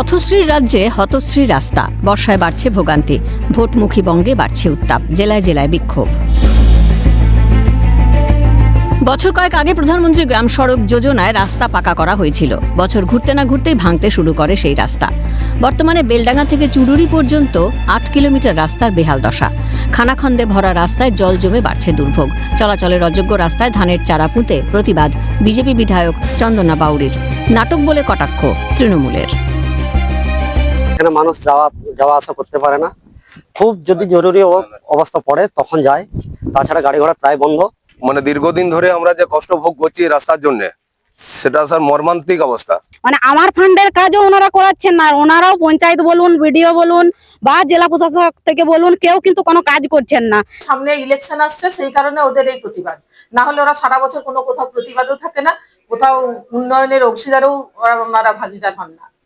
পথশ্রীর রাজ্যে হতশ্রী রাস্তা। বর্ষায় বাড়ছে ভোগান্তি। ভোটমুখী বঙ্গে বাড়ছে উত্তাপ। জেলায় জেলায় বিক্ষোভ। বছর কয়েক আগে প্রধানমন্ত্রী গ্রাম সড়ক যোজনায় রাস্তা পাকা করা হয়েছিল। বছর ঘুরতে না ঘুরতেই ভাঙতে শুরু করে সেই রাস্তা। বর্তমানে বেলডাঙ্গা থেকে চুরুরি পর্যন্ত আট কিলোমিটার রাস্তার বেহাল দশা। খানাখন্দে ভরা রাস্তায় জল জমে বাড়ছে দুর্ভোগ। চলাচলের অযোগ্য রাস্তায় ধানের চারা পুঁতে প্রতিবাদ। বিজেপি বিধায়ক চন্দনা বাউরির নাটক বলে কটাক্ষ তৃণমূলের। এখানে মানুষ যাওয়া যাওয়া আসা করতে পারে না। খুব যদি জরুরি অবস্থা পড়ে তখন যায়। তাছাড়া গাড়ি ঘোড়া প্রায় বন্ধ। মানে দীর্ঘদিন ধরে আমরা যে কষ্ট ভোগ করছি রাস্তার জন্য সেটা স্যার মর্মান্তিক অবস্থা। মানে আমার ফান্ডের কাজও ওনারা করাচ্ছেন না। আর ওনারাও পঞ্চায়েত বলুন বিডিও বলুন বা জেলা প্রশাসক থেকে বলুন কেউ কিন্তু কোনো কাজ করছেন না। সামনে ইলেকশন আসছে সেই কারণে ওদের এই প্রতিবাদ। না হলে ওরা সারা বছর কোনো কোথাও প্রতিবাদও থাকে না কোথাও উন্নয়নের অংশীদারও ওরা- ওনারা ভাগিদার হন না।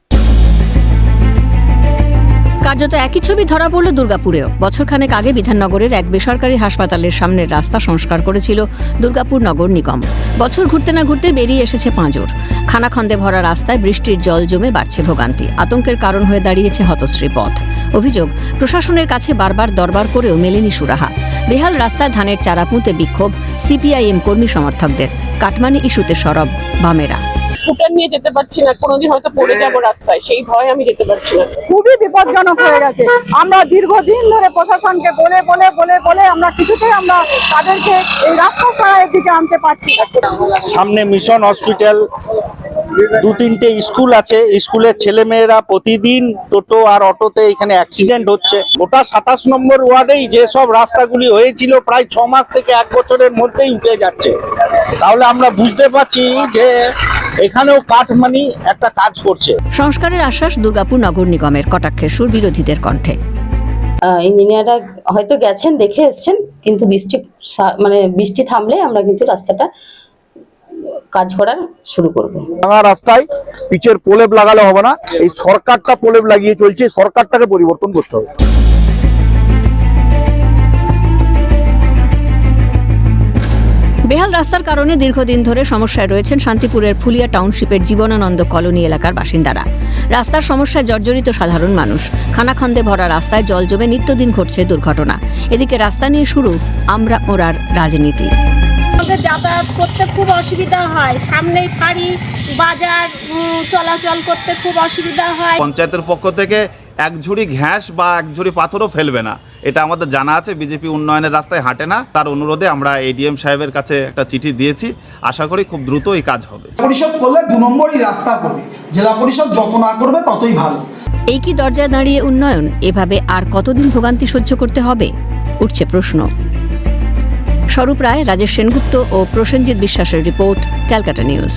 কার্যত একই ছবি ধরা পড়ল দুর্গাপুরেও। বছরখানেক আগে বিধাননগরের এক বেসরকারি হাসপাতালের সামনের রাস্তা সংস্কার করেছিল দুর্গাপুর নগর নিগম। বছর ঘুরতে না ঘুরতে বেরিয়ে এসেছে পাঁজর। খানাখন্দে ভরা রাস্তায় বৃষ্টির জল জমে বাড়ছে ভোগান্তি। আতঙ্কের কারণ হয়ে দাঁড়িয়েছে হতশ্রী পথ। অভিযোগ, প্রশাসনের কাছে বারবার দরবার করেও মেলেনি সুরাহা। বেহাল রাস্তায় ধানের চারা পুঁতে বিক্ষোভ সিপিআইএম কর্মী সমর্থকদের। কাটমানি ইস্যুতে সরব বামেরা। স্কুটার নিয়ে যেতে পারছি না কোনোদিন হয়তো পড়ে যাব রাস্তায় সেই ভয় আমি যেতে পারছি না। খুবই বিপজ্জনক হয়ে গেছে। আমরা দীর্ঘদিন ধরে প্রশাসনকে বলে বলে বলে বলে আমরা কিছুতেই আমরা তাদেরকে এই রাস্তা সারাইয়ের দিকে আনতে পারছি না। সামনে মিশন হসপিটাল দু তিনটে স্কুল আছে। স্কুলের ছেলেমেয়েরা প্রতিদিন টোটো আর অটোতে এখানে অ্যাক্সিডেন্ট হচ্ছে। ওটা সাতাশ নম্বর ওয়ার্ডেই যেসব রাস্তাগুলি হয়েছিল প্রায় ছ মাস থেকে এক বছরের মধ্যেই উঠে যাচ্ছে। তাহলে আমরা বুঝতে পারছি যে এখানেও কাঠ কাঠমানি একটা কাজ করছে। সংস্কারের আশ্বাস দুর্গাপুর নগর নিগমের কটাক্ষের সুর বিরোধীদের কণ্ঠে ইঞ্জিনিয়াররা হয়তো গেছেন দেখে এসছেন কিন্তু বৃষ্টি সা- মানে বৃষ্টি থামলে আমরা কিন্তু রাস্তাটা কাজ করার শুরু করব। ভাঙা রাস্তায় পিচের প্রলেপ লাগালে হবে না এই সরকারটা প্রলেপ লাগিয়ে চলছে সরকারটাকে পরিবর্তন করতে হবে। বেহাল রাস্তার কারণে দীর্ঘদিন ধরে সমস্যায় রয়েছেন শান্তিপুরের ফুলিয়া টাউনশিপের জীবনানন্দ কলোনি এলাকার বাসিন্দারা। রাস্তার সমস্যায় জর্জরিত সাধারণ মানুষ। খানাখন্দে ভরা রাস্তায় জল জমে নিত্যদিন ঘটছে দুর্ঘটনা। এদিকে রাস্তা নিয়ে শুরু আমরা ওরার রাজনীতি। আমাদের যাতায়াত করতে খুব অসুবিধা হয়। সামনেই ফাঁড়ি বাজার চলাচল করতে খুব অসুবিধা হয়। পঞ্চায়েতের পক্ষ থেকে এক ঝুড়ি ঘ্যাস বা এক ঝুড়ি পাথরও ফেলবে না। এটা আমাদের জানা আছে বিজেপি উন্নয়নের রাস্তায় হাঁটে না। তার অনুরোধে আমরা এডিএম সাহেবের কাছে একটা চিঠি দিয়েছি। আশা করি খুব দ্রুত এই কাজ হবে। পরিষদ করলে দু নম্বরই রাস্তা করবে। জেলা পরিষদ যত না করবে ততই ভালো। এই কি দরজায় দাঁড়িয়ে উন্নয়ন এভাবে আর কতদিন ভোগান্তি সহ্য করতে হবে? উঠছে প্রশ্ন। স্বরূপ রায় রাজেশ সেনগুপ্ত ও প্রসেনজিৎ বিশ্বাসের রিপোর্ট ক্যালকাটা নিউজ।